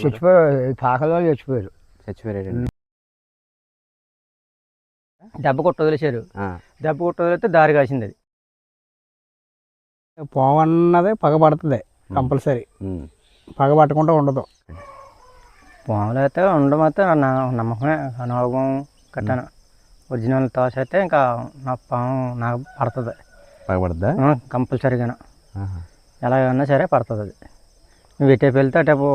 చచ్చిపోయారు పాకలో చచ్చిపోయారు. చచ్చిపోయాడండి దెబ్బ కొట్టు వదిలేశారు. దెబ్బ కొట్టు వదిలేస్తే దారి కాసింది అది. పాము అన్నది పగబడుతుంది కంపల్సరీ. ఉమ్. పగబట్టకుండా ఉండదు. పాములు అయితే ఉండడం అయితే నా నమ్మకమే అనుభవం కట్టాను. ఒరిజినల్ తోస అయితే ఇంకా నా పాము నాకు పడుతుంది. పగబడద్దా కంపల్సరీగా. ఎలాగైనా సరే పడుతుంది అది. నువ్వు ఎటేపు వెళ్తే అటేపు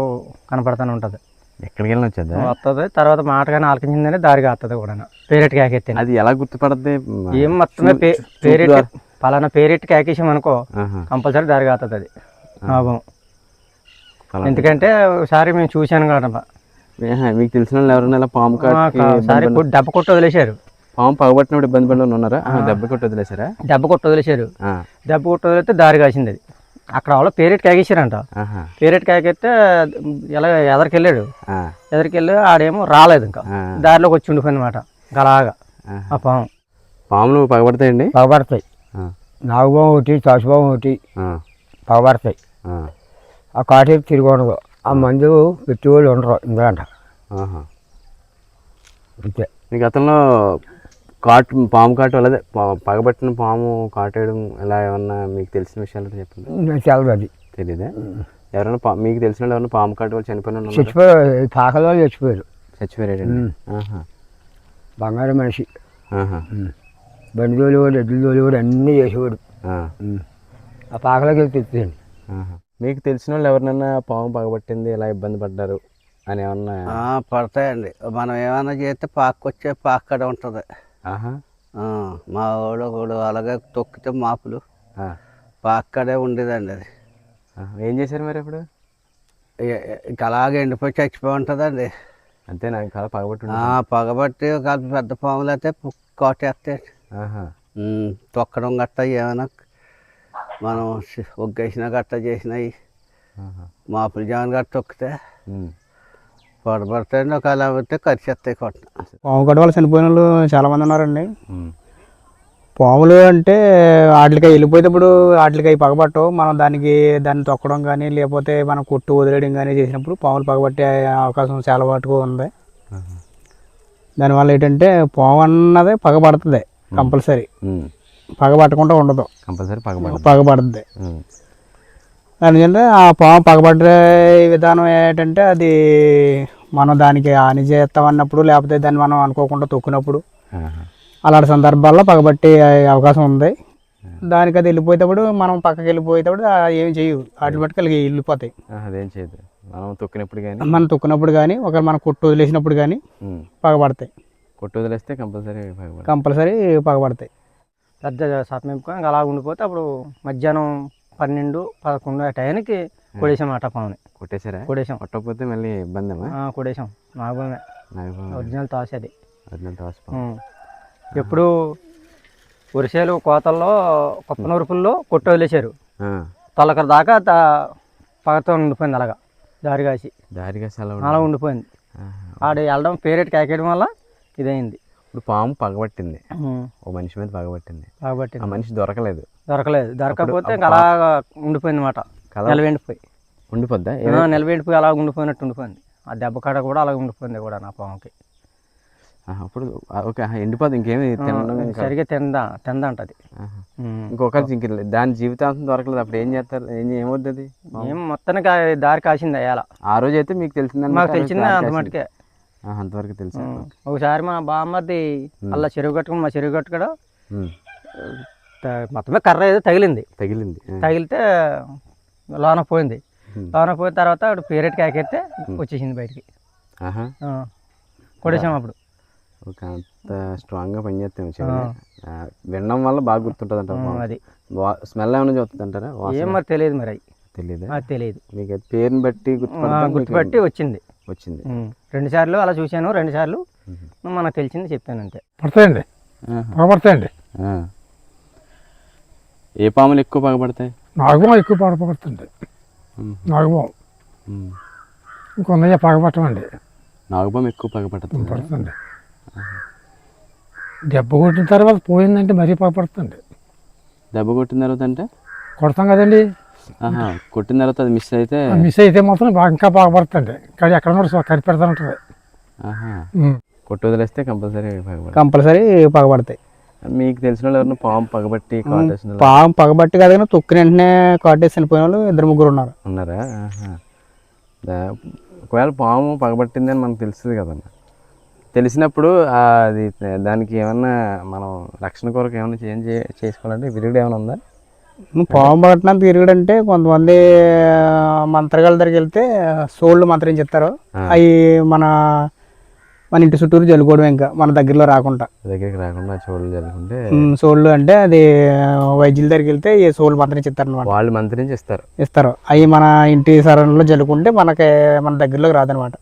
కనపడుతూనే ఉంటుంది. ఎక్కడికి వెళ్ళిన వచ్చేద్దా? వస్తుంది తర్వాత మాటగానే ఆలకించిందని దారిగా వస్తుంది కూడా పేరెట్ కేకెత్తాను అది ఎలా గుర్తుపడద్ది? ఏం మొత్తమే పేరెట్ పలానా పేరెట్ కేకేసాం అనుకో. కంపల్సరీ దారిగా వస్తుంది అది. లాభం. ఎందుకంటే ఒకసారి మేము చూశాను కదా మీకు తెలిసిన ఎవరైనా ఇలా పాము ఒకసారి దెబ్బ కొట్టు వదిలేశారు. పాము పగబట్టినప్పుడు ఇబ్బంది వాళ్ళు ఉన్నారా? దెబ్బ కొట్టి వదిలేసారా దెబ్బ కొట్టు వదిలేశారు. ఆ, దెబ్బ కొట్టు వదిలేస్తే దారి కాసింది అది. అక్కడ వాళ్ళు పేరెట్ ఆహా, పేరెట్ కేకెత్తే ఎలా ఎదరికెళ్ళాడు. ఎదరికెళ్ళి ఆడేమో రాలేదు ఇంకా. దారిలోకి వచ్చి ఉండిపోయింది అనమాట అలాగా. ఆ పాము. పాములు పగబడతాయండి? పగబడతాయి. ఆ, నాగుబాం ఒకటి తాసుబాం ఒకటి పగబడతాయి. ఆ, కాటేపు తిరిగి ఉండదు. ఆ మందు పెట్టేవాళ్ళు ఉండరు ఇందులో. అంతే. మీ గతంలో కాటు పాము కాటు అలాగే పా- పగబట్టిన పాము కాటేయడం ఇలా ఏమన్నా మీకు తెలిసిన విషయాలు చెప్పండి? నాకు తెలదు అది తెలీదా? ఎవరైనా పా- మీకు తెలిసిన వాళ్ళు ఎవరైనా పాము కాటు వాళ్ళు చనిపోయిన? చచ్చిపోయారు. పాకలో చచ్చిపోయారు. ఆహా, బంగారు మనిషి. ఆహా, బండి తోలేవాడు ఎడ్లు తోలేవాడు అన్నీ చేసేవాడు. ఆ, పాకలోకి వెళ్ళి తెచ్చేయండి. ఆహా. మీకు తెలిసిన వాళ్ళు ఎవరినైనా పాము పగబట్టింది ఇలా ఇబ్బంది పడ్డారు? అని ఏమన్నా ఆ, పడతాయండి. మనం ఏమైనా చేస్తే పాక్కొచ్చే పాక్కడ ఉంటుంది. మా వాడు ఒకడు అలాగే తొక్కితే మాపులు. ఆ, పాక్కడే ఉండేదండి అది. ఏం చేశారు మరి ఇ- ఇంక అలాగే ఎండిపోయి చచ్చిపోయి ఉంటుందండి. అంతే నాకు కళ పగబట్టి ఆ, పగబట్టి ఒక పెద్ద పాములు అయితే కోటేస్తాయి. తొక్కడం గట్ట ఏమైనా మనం ఒగ్గేసిన గట్ట చేసినవి ఆహా. మాపులు జామన్ గట్ట తొక్కితే. పొడబడతాయండి ఒక అలా పెడితే ఖర్చేస్తాయి కొట్ట పాము కట్ట వాళ్ళు చనిపోయిన వాళ్ళు చాలా మంది ఉన్నారండి. పాములు అంటే వాటికి వెళ్ళిపోయేటప్పుడు వాటికి అవి పగబట్టవు. మనం దానికి దాన్ని తొక్కడం కానీ లేకపోతే మనం కొట్టు వదిలేయడం కానీ చేసినప్పుడు పాములు పగబట్టే అవకాశం చాలా మటుకు ఉంది. దానివల్ల ఏంటంటే పాము అన్నది పగబడుతుంది కంపల్సరీ. పగబట్టకుండా ఉండదు. కంపల్సరీ పగబడ పగబడుతుంది ఎందుకంటే ఆ పాము పగబడ్డే విధానం ఏంటంటే అది మనం దానికి హాని చేస్తామన్నప్పుడు లేకపోతే దాన్ని మనం అనుకోకుండా తొక్కినప్పుడు. అలాంటి సందర్భాల్లో పగబట్టే అవకాశం ఉంది. దానికి అది వెళ్ళిపోయేటప్పుడు మనం పక్కకి వెళ్ళిపోయేటప్పుడు ఏం చేయవు. ఆటోమేటిక్గా వెళ్ళిపోతాయి. అదేం చేయదు. మనం తొక్కినప్పుడు కానీ మనం తొక్కినప్పుడు కానీ ఒకవేళ మనం కొట్టు వదిలేసినప్పుడు కానీ పగబడతాయి. కొట్టు వదిలేస్తే కంపల్సరీ పగబడ కంపల్సరీ పగబడతాయి. పెద్ద సతమింపుకొని ఇంకా అలా ఉండిపోతే అప్పుడు మధ్యాహ్నం పన్నెండు పదకొండు ఆ టైంకి కొడేసాం అట పాముని. కొట్టేశారా? కొడేసాం కొట్టకపోతే మళ్ళీ ఇబ్బంది కొడేసాం నాగమే నాకు ఒరిజినల్ తాస అది. హాస్పిటల్ ఉం. ఎప్పుడు వరిసేలు కోతల్లో కొత్త నూరుపుల్లో కొట్టు వదిలేశారు. తొలకర దాకా పగతో ఉండిపోయింది అలాగా. దారి కాసి. దారిగా సెలవు అలా ఉండిపోయింది. ఆడ వెళ్ళడం పేరెట్ కాకేయడం వల్ల ఇదైంది ఇప్పుడు పాము పగబట్టింది. ఓ మనిషి మీద పగబట్టింది. కాబట్టి ఆ మనిషి దొరకలేదు. దొరకలేదు. దొరకకపోతే ఇంకా అలాగా ఉండిపోయింది మాట. నిలబెండిపోయి. ఉండిపోద్దా? ఆ, నిలబెండిపోయి అలా ఉండిపోయినట్టు ఉండిపోయింది. ఆ దెబ్బ కాడ కూడా అలా ఉండిపోయింది కూడా నా పాముకి. అప్పుడు ఓకే ఆహా, ఎండిపోద్ది ఇంకేమి సరిగ్గా తిందా తిందంట అది. ఆహా. ఉం. ఇంకొక ఇంక దాని జీవితాంతం దొరకలేదు. అప్పుడు ఏం చేస్తారు? ఏం ఏమవుద్ది అది? ఏం మొత్తానికి దారి కాసింది అయ్యాల. ఆ రోజు అయితే మీకు తెలిసిందని మాకు తెలిసిందే అంత మటుకే అంతవరకు తెలుసా. ఒకసారి మా బామ్మది అలా చెరువు కట్టుకుని మా చెరువు కట్టు కూడా ఉమ్, త- మొత్తమే కర్ర ఏదో తగిలింది. తగిలింది. తగిలితే లోన పోయింది. లోన పోయిన తర్వాత ఆవిడ పేరెట్ కాకెత్తే వచ్చేసింది బయటికి. కొడేసాం అప్పుడు. ఓకే అంత స్ట్రాంగ్గా పనిచేస్తాం వినడం వల్ల బాగా గుర్తుంటుంది అంటారు అది. స్మెల్ ఏమైనా చూస్తుంది అంటారా ఏం మరి తెలియదు మరి అవి తెలియదా తెలియదు. మీకు పేరుని బట్టి గుర్తుపట్టి వచ్చింది. వచ్చింది. రెండు సార్లు అలా చూశాను రెండు సార్లు. మనకు తెలిసింది చెప్పాను అంతే. పడతాయండి. ఆ. ఏ పాములు ఎక్కువ పగబడతాయి నాగబాం ఎక్కువ పగపడుతుంది ఉమ్, నాగబాం ఉమ్. ఇంకొందయ్య పగపట్టమండి నాగుపాము ఎక్కువ పగబడుతుంది పడుతుంది దెబ్బ కొట్టిన తర్వాత పోయిందంటే మరీ పగపడుతుంది దెబ్బ కొట్టిన తర్వాత అంటే? కొడతాం కదండి. కొట్టిన తర్వాత అది మిస్ అయితే? మిస్ అయితే మాత్రం బాగా ఇంకా బాగా పడుతుంది కానీ ఎక్కడ కూడా కనిపెడతా ఉంటుంది. కొట్టు వదిలేస్తే కంపల్సరీ కంపల్సరీ పగబడతాయి మీకు తెలిసిన వాళ్ళు ఎవరైనా పాము పగబట్టి పాము పగబట్టి కాదు కానీ తొక్కిన వెంటనే కాటేసి వెళ్ళిపోయిన వాళ్ళు ఇద్దరు ముగ్గురు ఉన్నారు. ఉన్నారా? ఒకవేళ పాము పగబట్టింది అని మనకు తెలుస్తుంది కదన్న. తెలిసినప్పుడు అది దానికి ఏమన్నా మనం రక్షణ కొరకు ఏమైనా చేంజ్ చేసుకోవాలంటే విరుగుడు ఏమైనా ఉందా? పాము పగట్టినంత తిరుగుడంటే కొంతమంది మంత్రగాళ్ళ దగ్గరికి వెళ్తే సోళ్ళు మంత్రం చెప్తారు అవి మన మన ఇంటి చుట్టూరు జల్లుకోవడం ఇంకా మన దగ్గరలో రాకుండా. దగ్గరికి రాకుండా చోళ్ళు జల్లుకుంటే సోళ్ళు అంటే అది వైద్యుల దగ్గరికి వెళ్తే ఈ సోళ్ళు మంత్రం చెప్తారు అనమాట వాళ్ళు మంత్రించి ఇస్తారు ఇస్తారు. అవి మన ఇంటి సరంలో జల్లుకుంటే మనకి మన దగ్గరలోకి రాదనమాట